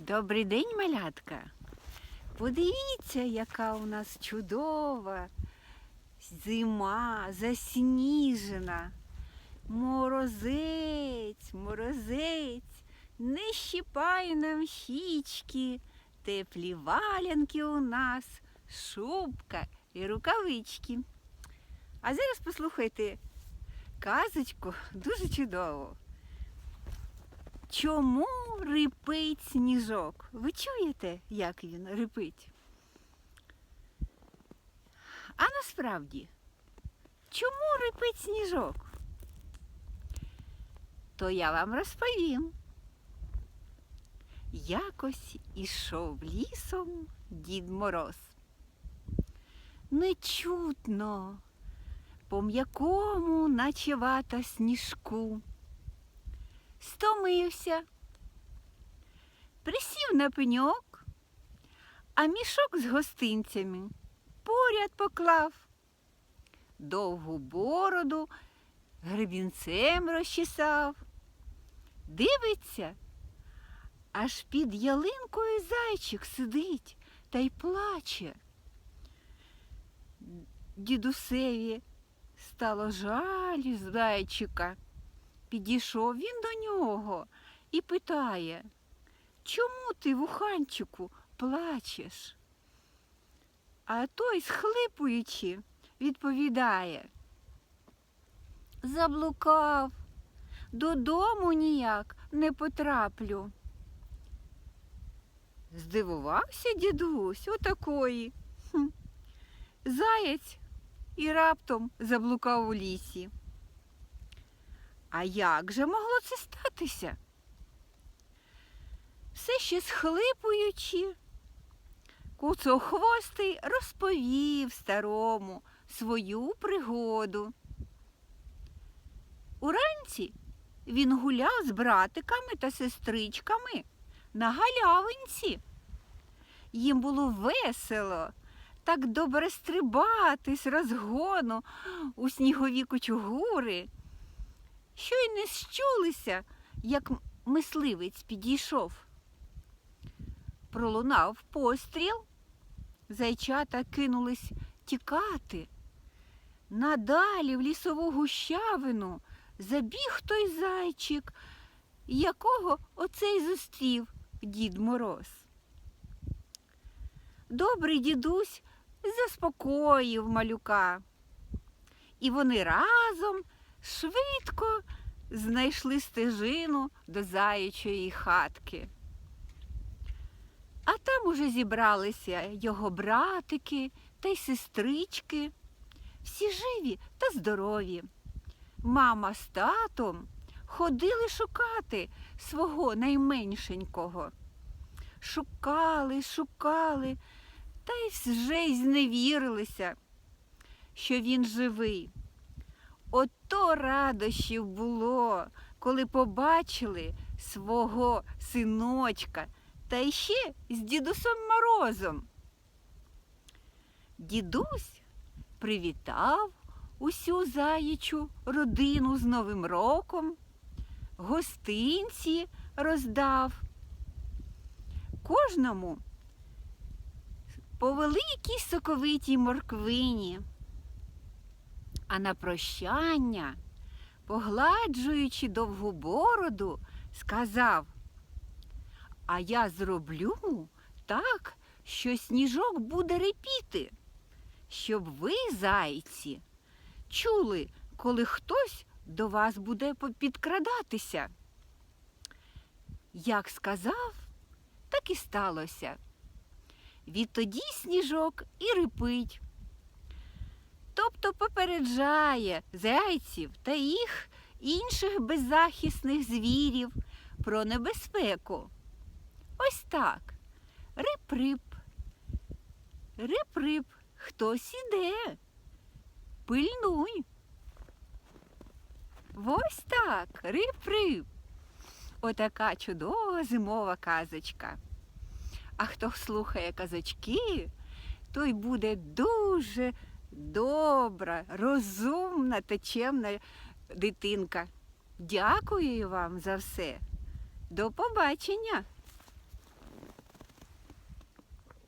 Добрий день, малятка. Подивіться, яка у нас чудова зима, засніжена. Морозець, морозець, не щипай нам щічки, теплі валянки у нас, шубка і рукавички. А зараз послухайте казочку дуже чудову. Чому рипить сніжок? Ви чуєте, як він рипить? А насправді, чому рипить сніжок? То я вам розповім. Якось ішов лісом Дід Мороз. Нечутно, по м'якому, наче вата сніжку стомився, присів на пеньок, а мішок з гостинцями поряд поклав, довгу бороду гребінцем розчесав. Дивиться, аж під ялинкою зайчик сидить та й плаче. Дідусеві стало жаль зайчика. Підійшов він до нього і питає, чому ти, вуханчику, плачеш? А той, схлипуючи, відповідає, заблукав, додому ніяк не потраплю. Здивувався дідусь отакої. Заєць і раптом заблукав у лісі. А як же могло це статися? Все ще схлипуючи, куцохвостий розповів старому свою пригоду. Уранці він гуляв з братиками та сестричками на галявинці. Їм було весело, так добре стрибати з розгону у снігові кучугури що й не щулися, як мисливець підійшов. Пролунав постріл, зайчата кинулись тікати. Надалі в лісову гущавину забіг той зайчик, якого оцей зустрів дід Мороз. Добрий дідусь заспокоїв малюка, і вони разом швидко знайшли стежину до заячої хатки. А там уже зібралися його братики та й сестрички, всі живі та здорові. Мама з татом ходили шукати свого найменшенького. Шукали, шукали, та й вже й зневірилися, що він живий. Ото радощів було, коли побачили свого синочка та ще з дідусом Морозом. Дідусь привітав усю заячу родину з Новим роком, гостинці роздав. Кожному по великій соковитій морквині. А на прощання, погладжуючи довгу бороду, сказав, а я зроблю так, що сніжок буде репіти, щоб ви, зайці, чули, коли хтось до вас буде підкрадатися. Як сказав, так і сталося. Відтоді сніжок і репить тобто попереджає зайців та їх інших беззахисних звірів про небезпеку. Ось так. Рип-рип, рип-рип, хтось іде. Пильнуй. Ось так, рип-рип. Отака чудова зимова казочка. А хто слухає казочки, той буде дуже добра, розумна та чемна дитинка. Дякую вам за все. До побачення!